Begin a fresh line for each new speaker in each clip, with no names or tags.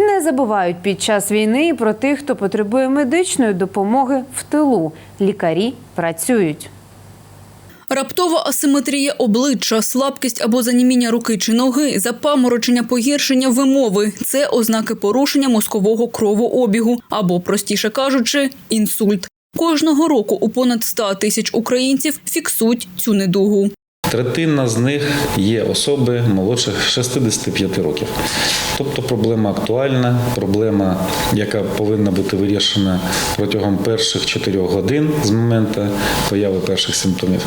Не забувають під час війни про тих, хто потребує медичної допомоги в тилу. Лікарі працюють.
Раптова асиметрія обличчя, слабкість або заніміння руки чи ноги, запаморочення, погіршення вимови – це ознаки порушення мозкового кровообігу або, простіше кажучи, інсульт. Кожного року у понад 100 тисяч українців фіксують цю недугу.
Третина з них є особи молодших 65 років. Тобто проблема актуальна, проблема, яка повинна бути вирішена протягом перших 4 годин з моменту появи перших симптомів.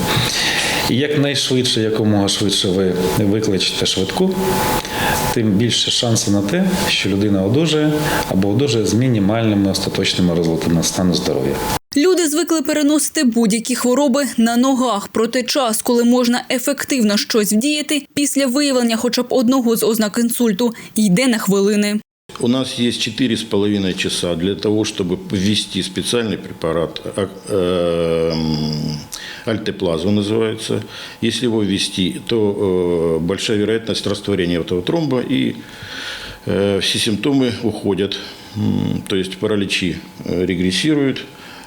І якнайшвидше, якомога швидше ви викличете швидку, тим більше шанси на те, що людина одужає або одужає з мінімальними остаточними результатами стану здоров'я.
Люди звикли переносити будь-які хвороби на ногах. Проте час, коли можна ефективно щось вдіяти, після виявлення хоча б одного з ознак інсульту, йде на хвилини.
У нас есть четыре с половиной часа для того, чтобы ввести специальный препарат, а- эм, альтеплазма называется. Если его ввести, то э, большая вероятность растворения этого тромба и э, все симптомы уходят. М, То есть параличи э, регрессируют,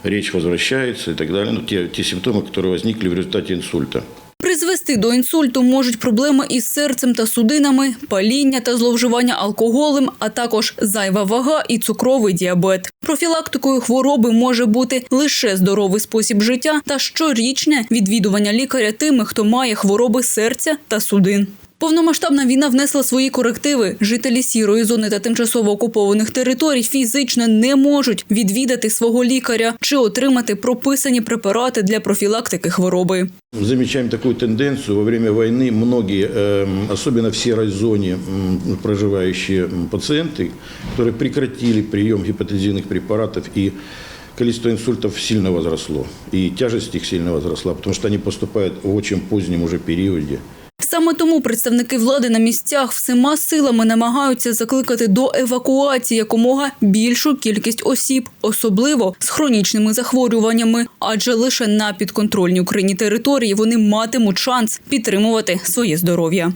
речь возвращается и так далее. Ну, те, те симптомы, которые возникли в результате инсульта.
Призвести до інсульту можуть проблеми із серцем та судинами, паління та зловживання алкоголем, а також зайва вага і цукровий діабет. Профілактикою хвороби може бути лише здоровий спосіб життя та щорічне відвідування лікаря тими, хто має хвороби серця та судин. Повномасштабна війна внесла свої корективи. Жителі сірої зони та тимчасово окупованих територій фізично не можуть відвідати свого лікаря чи отримати прописані препарати для профілактики хвороби.
Замечаем такую тенденцию. Во время войны многие, эм, особенно в серой зоне м, проживающие м, пациенты, которые прекратили прием гепатозинных препаратов и количество инсультов сильно возросло. И тяжесть их сильно возросла, потому что они поступают в очень позднем уже периоде.
Саме тому представники влади на місцях всіма силами намагаються закликати до евакуації якомога більшу кількість осіб, особливо з хронічними захворюваннями, адже лише на підконтрольній Україні території вони матимуть шанс підтримувати своє здоров'я.